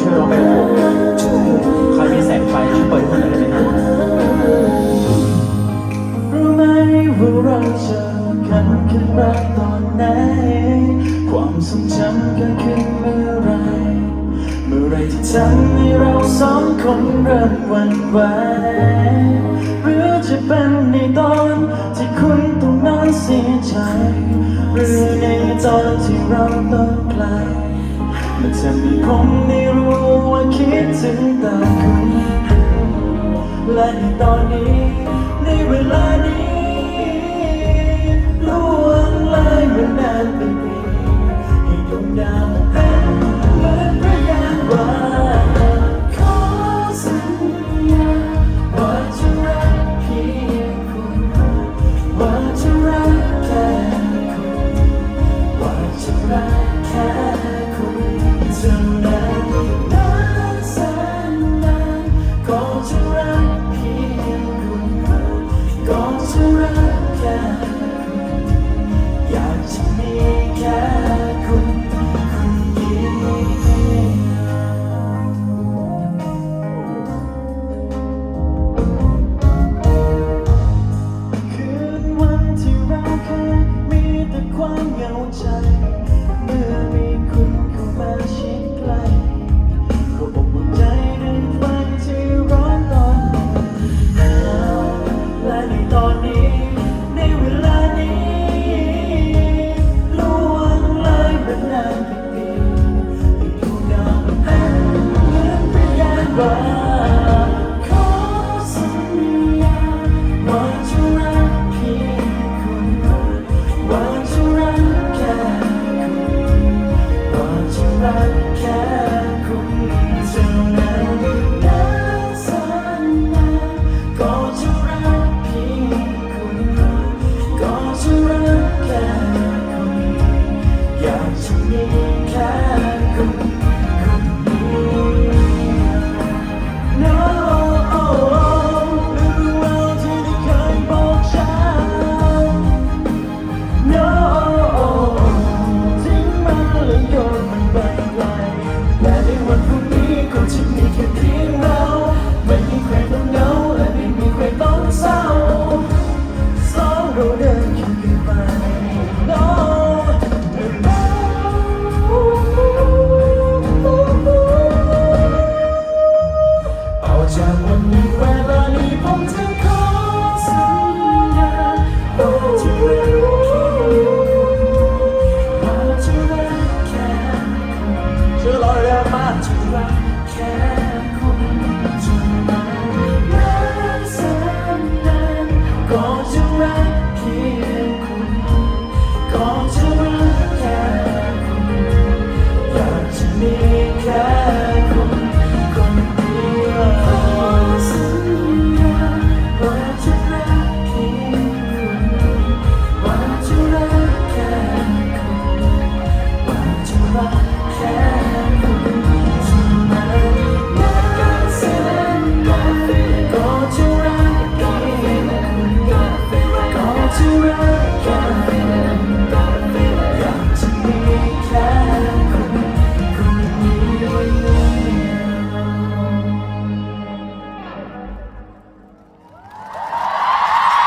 ช่วยเราไปโอบใครมีแสงไฟช่วยเปิดคนหน่อยได้ไหมครู้ไหมว่าเราเจอกันแค่รักตอนไหน ความทรงจำก็คือเมื่อไร เมื่อไรที่ทำให้เราสองคนเริ่มหวั่นไหวจะเป็นในตอนที่คุณต้องนอนเสียใจ หรือในตอนที่เราต้องไกล มันจะมีผมไม่รู้ว่าคิดถึงแต่คุณ และในตอนนี้ ในเวลานี้ล่วงเลยมานานไป love.